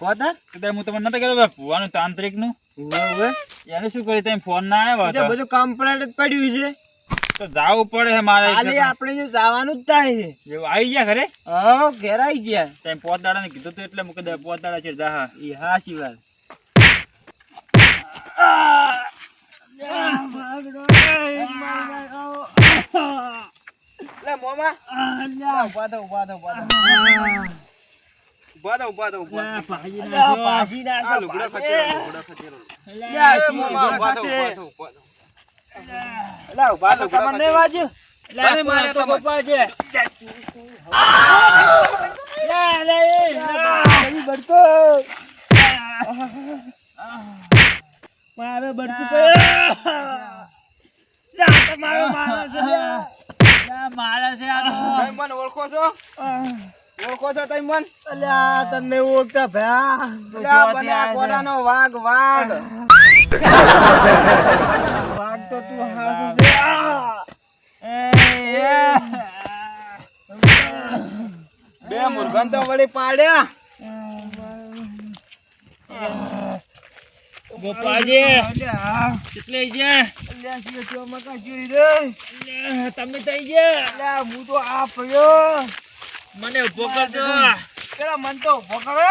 કોતા કદાચ હું તમને નતા કહેતો ભુવાનું તાંત્રિકનું એને શું કર્યું? તમે ફોન ના આવ્યો હતો. બધું કમ્પ્લેટ જ પડ્યું છે. તો જાવું પડે છે મારે. ખાલી આપણે જો જવાનું જ થાય છે. એવું આવી ગયા ખરે હા ઘેર આવી ગયા. તમે પોત દાડા ને કીધું તો એટલે મૂકી દે પોત દાડા છે જા એ હાચી વાત. મોમા. ઊભા થો ઊભા થો ઊભા થો. ઊભા થો ઊભા થો ઊભા થો અલ્યા, પાછી ના આ લુગડા. ખચેરો, લુગડા ખચેરો. શું મોમા, ઊભા થો? ઊભા થો, ઊભા થો. અલ્યા, ઊભા થો, તમને વાજ્યું? અરે, મારે તો ગોપાલ છે. લે, લે, એ, લે, બડકો. મારે બડકું. લે, આ તો મારો માણસ છે. આ મને ઓળખો છો ઓળખો છો તમે મન? અલ્યા, તને ઓળખતા ભયા. અલ્યા, બને આ વાઘ વાઘ. વાઘ તો તું હાસુ છે. બે મુર્ગન તો વળી પાડ્યા. ગોપાલજી કેટલે છે તમે થઈ ગયા. અલ્યા હું તો આ પડ્યો મને ઊભો કરજો પેલા મન તો ઊભો કરો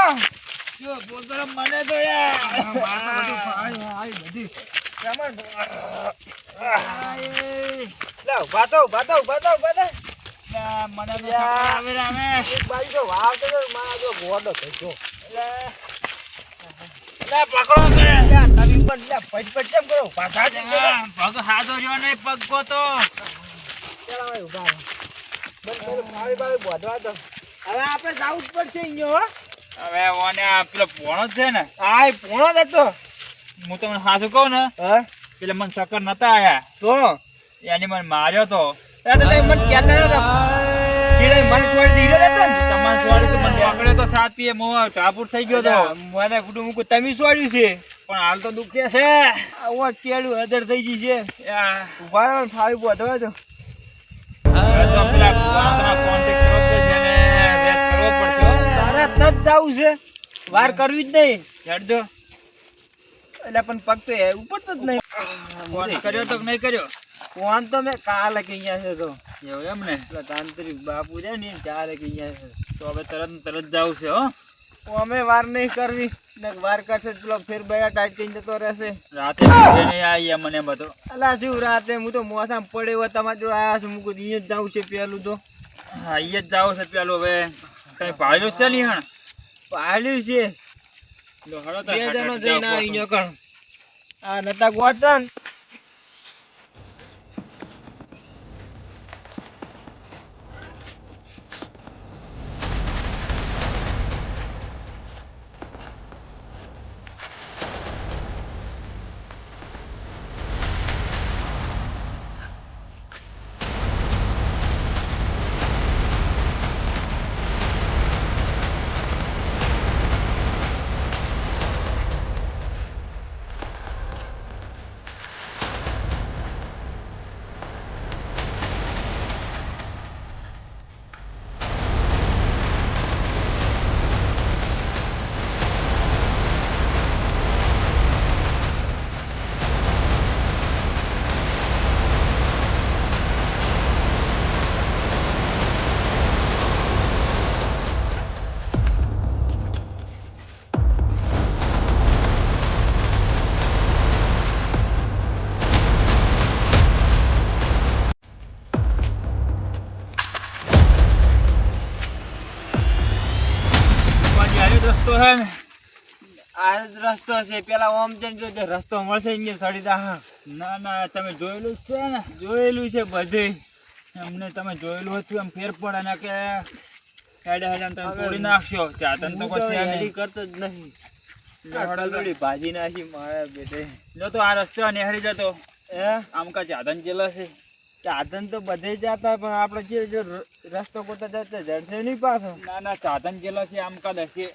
જો ઊભો કરો મને તો યાર. લા ઊભા તો ઊભા તો ઊભા તો ઊભા તો મને તો આવે રામે એક બાજુ તો વાવ તો મારા જો ગોડો થઈ ગયો લે. પકડો કે તમે પણ લે પટ પટ કેમ કરો? પાછા જ પગ હાથો રહ્યો નહીં પગ કો તો ચાલો ભાઈ ઊભા હવે આપણે જાવું જ પડશે અહીંયા હવે ઓને આ પેલો પોણો છે ને. હા એ પૂર્ણ જ હતો. હું તમને સાચું કહું ને હા. પેલા મને ચક્કર નતા આયા. તો? એની મને માર્યો તો. મને ટાપુર થઈ ગયો તો. મને કુટુંબ મૂકું તમે છોડ્યું છે. પણ હાલ તો દુખે છે. આવો કેળું હદર થઈ ગઈ છે. ઊભા ફાવી બોધવા તો. તરત જ જાવું છે. વાર કરવી જ નહીં. હેડજો. એટલે પણ પગ તો ઉપર તો જ નહીં. ફોન કર્યો તો નહીં કર્યો? ફોન તો મેં કાલે કે અહીંયા છે તો. એવું એમ ને? એટલે તાંત્રિક બાપુ છે ને ચાલે કે અહીંયા છે. તો હવે તરત તરત જવું છે હો. અમે વાર નહીં કરવી. વાર કરશે પેલો ફેર બયા ટાઈટ કરીને જતો રહેશે. રાતે નહીં આવી મને બધો અલા શું રાતે? હું તો મોસામાં પડે તમારે જોડે આવ્યા છું મૂકું અહીંયા જ જાવું છે પેલું તો. હા અહીંયા જ જાવું છે પેલું હવે. કઈ ભાડ્યું છે નહીં હણ? પાડ્યું છે. લો હળો તો બે જણો જઈને આવી ગયો કણ આ નતા ગોઠતા આ જ રસ્તો છે. પેલા ઓમ જઈને જો રસ્તો મળશે ને સડી દા. ના ના તમે જોયેલું જ છે ને? જોયેલું છે બધે અમને તમે જોયેલું હતું એમ ફેર પડે ને કે હેડે હેડે તમે તોડી નાખશો. ચાતન તો કોઈ છે હેડી કરતો જ નહીં. ભાજી નાખી મારા બેટે. જો તો આ રસ્તો નેહરી જતો. હે? આમ કા ચાદન ચેલા છે? ચાદન તો બધે જતા પણ આપણે જે રસ્તો પોતા જતા જડશે નહીં પાછો. ના ના ચાદન જેલો છે આમ કા દસે.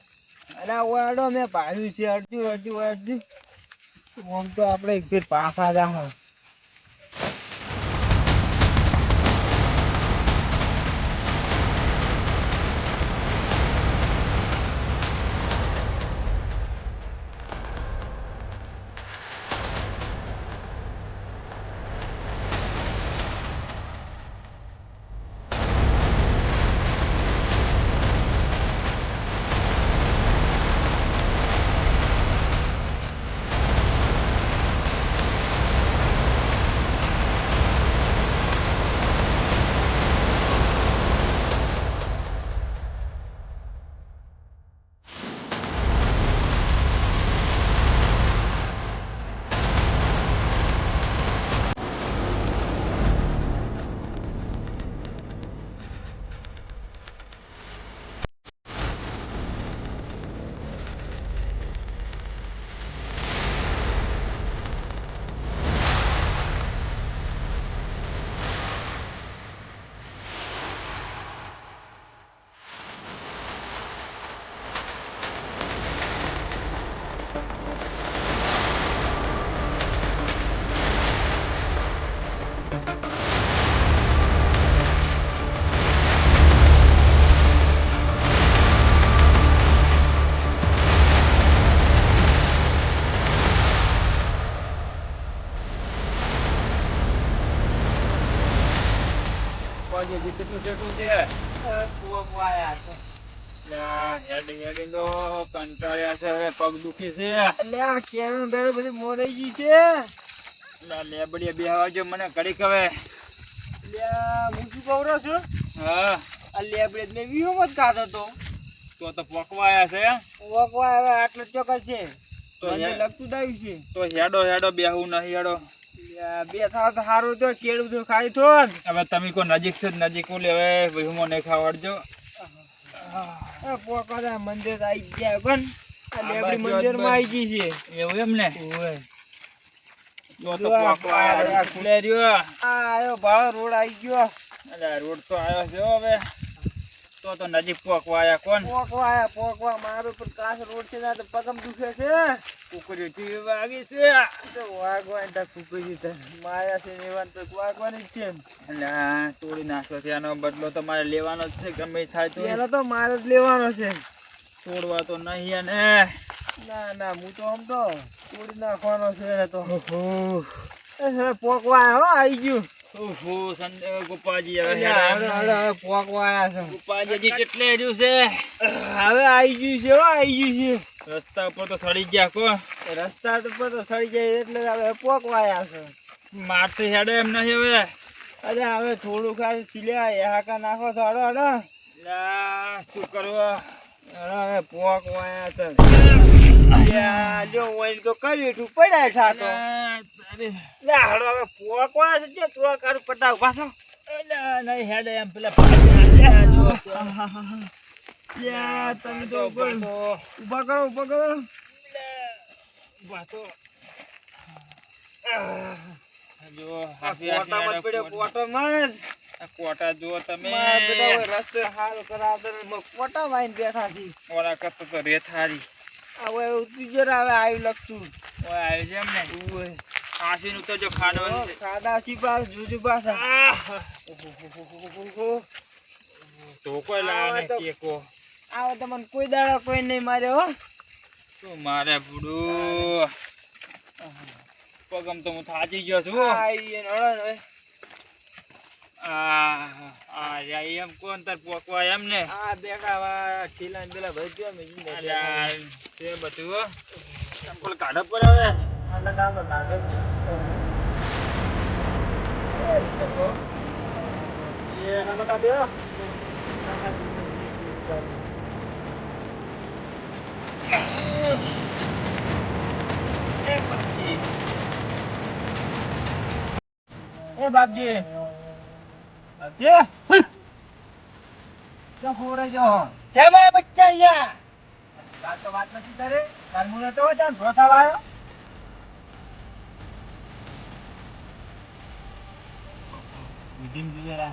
અરે ઓરડો મેં પાડ્યું છે, અડધું અડધું અડધું. આમ તો આપણે એક ફેર પાછા જાઉં. કેટલું છે. કૂવો વાયા છે. લા, હેડી હેડી તો કંટાળ્યા છે પગ દુખી છે. બધું મોરાઈ ગઈ છે. લેબડીએ બેહવા જો મને ઘડીક હવે. હું શું કહું છું? હા. આ લેબડે મેં મત ખાતો તો તો તો પોકવાયા છે આટલો ચોક્કસ છે. તો લગતું આવ્યું છે. તો હેડો હેડો બેહવું નહીં હેડો. એટલે આ બે થાવ તો સારું તો કેળું તો ખાઈ થોત હવે તમે કો નજીક છે નજીક ઓલી હવે વહીમો નહીં ખાવાડજો. આ મંદિર આવી ગયા પણ લેબડી મંદિરમાં. આવી ગઈ છે. એવું એમ ને? રોડ આવી ગયો. અરે રોડ તો આવ્યો છે હવે. તો તો નજીક પોકવાયા કોણ? પોકવા આયા પોકવા. મારો પણ કાચ રોડ છે ના તો પગમ દુખે છે. કુકરી થી વાગી છે. તો વાગવા તા કુકરી છે માયા છે ને તો વાગવાની છે અને આ તોડી નાખ્યો છે. આનો બદલો મારે લેવાનો જ છે ગમે થાય તો એનો તો મારે જ લેવાનો છે. તોડવા તો નહીં અને ના ના હું તો આમ તો તોડી નાખવાનો છે ને તો એ હવે પોકવા હો આવી ગયું. ઓહો સંદે ગોપાજી હવે હેડો હવે હવે છે. ગોપાજી હજી કેટલે છે છે? હવે આવી ગયું છે હો આવી ગયું રસ્તા ઉપર તો સડી ગયા કો. રસ્તા ઉપર તો સડી ગયા એટલે હવે પોકવા આયા છે. મારથી હેડે એમ નહીં હવે. અરે હવે થોડું ખાલી ચીલ્યા હાકા નાખો તો હડો હડો શું કરવો? હવે પોકવા છે. જો ઓઈલ તો કરી તું પડ્યા ઠાતો હવે કોટ- જ તમે રસ્તે હાલ કરાવતા કોટા વાઈને બેઠા છી. ઓલા કરતો તો રેત હારી. આ ઓય ઉતરી ગયો હવે આવ્યું લખતું. ઓય આવ્યું જેમ એમ ને? ઓય. હાસીનું તો જો ખાડો ઓ, છે. સાદા છી પાસ જુજુ પાસ તો કોઈ લાવે આવા તો- ને કેકો આવો તો મને કોઈ દાડો કોઈ નહીં મારે હો. તો મારે ભૂડું? પગમ તો હું થાચી ગયો છું આઈ હળો આ આ એમ કોણ તાર પોકવા એમ ને? આ ઠીલા ને પેલા ભાઈ ગયો મેં તે બધું હો. સંપલ કાઢો પર હવે. આ લગાવો લાગે એ બાપજી. બાપજી ક્યાં ફોરે જો. કેમ આ બચ્ચા અહીંયા વાત તો વાત નથી તારે તાર મુને તો ચાલ ભરોસા વાયો વિધિમ જોયા